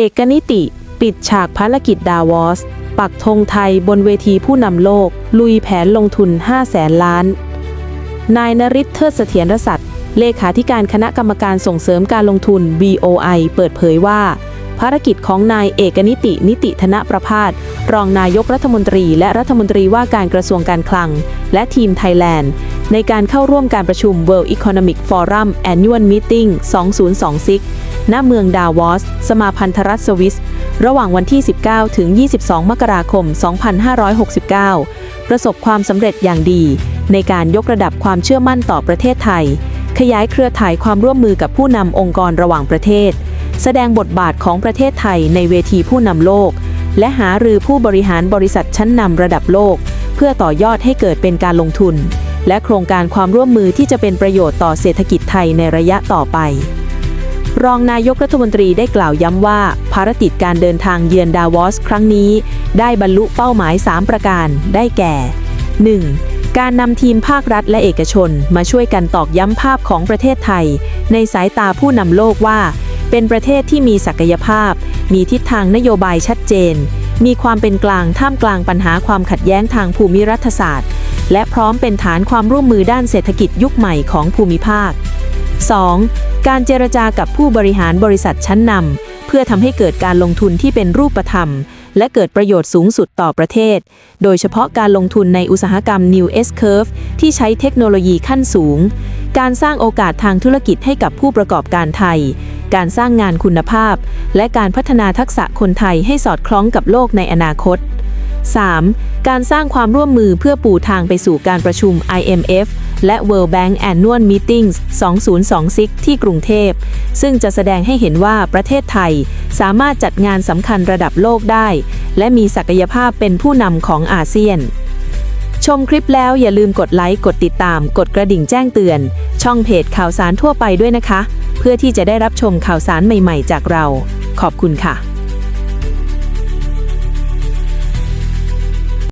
เอกนิติ ปิดฉากภารกิจดาวอส ปักธงไทยบนเวทีผู้นำโลก ลุยแผนลงทุน5แสนล้าน นายนริศเทิดเสถียรสัตว์เลขาธิการคณะกรรมการส่งเสริมการลงทุน BOI เปิดเผยว่า ภารกิจของนายเอกนิติ นิติธนประพาสรองนายกรัฐมนตรี และรัฐมนตรีว่าการกระทรวงการคลัง และทีมไทยแลนด์ ในการเข้าร่วมการประชุม World Economic Forum Annual Meeting 2026 ณเมืองดาวอส สมาพันธรัฐสวิส ระหว่างวันที่ 19 ถึง 22 มกราคม 2569 ประสบความสำเร็จอย่างดี ในการยกระดับความเชื่อมั่นต่อประเทศไทย ขยายเครือข่ายความร่วมมือกับผู้นำองค์กรระหว่างประเทศ แสดงบทบาทของประเทศไทยในเวทีผู้นำโลก และหารือผู้บริหารบริษัทชั้นนำระดับโลก เพื่อต่อยอดให้เกิดเป็นการลงทุนและโครงการความร่วมมือที่จะเป็นประโยชน์ต่อเศรษฐกิจไทยในระยะต่อไป รองนายกรัฐมนตรีได้กล่าวย้ำว่า ภารกิจการเดินทางเยือนดาวอสครั้งนี้ ได้บรรลุเป้าหมาย 3 ประการได้แก่ 1. การนำทีมภาครัฐและเอกชน มาช่วยกันตอกย้ำภาพของประเทศไทย ในสายตาผู้นำโลกว่า เป็นประเทศที่มีศักยภาพ มีทิศทางนโยบายชัดเจน มีความเป็นกลางท่ามกลางปัญหาความขัดแย้งทางภูมิรัฐศาสตร์ และพร้อมเป็นฐานความร่วมมือด้านเศรษฐกิจยุคใหม่ของภูมิภาค 2. การเจรจากับผู้บริหารบริษัทชั้นนำเพื่อทำให้เกิดการลงทุนที่เป็นรูปธรรม และเกิดประโยชน์สูงสุดต่อประเทศ โดยเฉพาะการลงทุนในอุตสาหกรรม New S Curve ที่ใช้เทคโนโลยีขั้นสูง การสร้างโอกาสทางธุรกิจให้กับผู้ประกอบการไทย การสร้างงานคุณภาพ และการพัฒนาทักษะคนไทยให้สอดคล้องกับโลกในอนาคต 3. การสร้างความร่วมมือเพื่อปูทางไปสู่การประชุม IMF และ World Bank Annual Meetings 2026 ที่กรุงเทพ ซึ่งจะแสดงให้เห็นว่าประเทศไทยสามารถจัดงานสำคัญระดับโลกได้ และมีศักยภาพเป็นผู้นำของอาเซียน ชมคลิปแล้วอย่าลืมกดไลค์ กดติดตาม กดกระดิ่งแจ้งเตือน ช่องเพจข่าวสารทั่วไปด้วยนะคะ เพื่อที่จะได้รับชมข่าวสารใหม่ ๆ จากเรา ขอบคุณค่ะ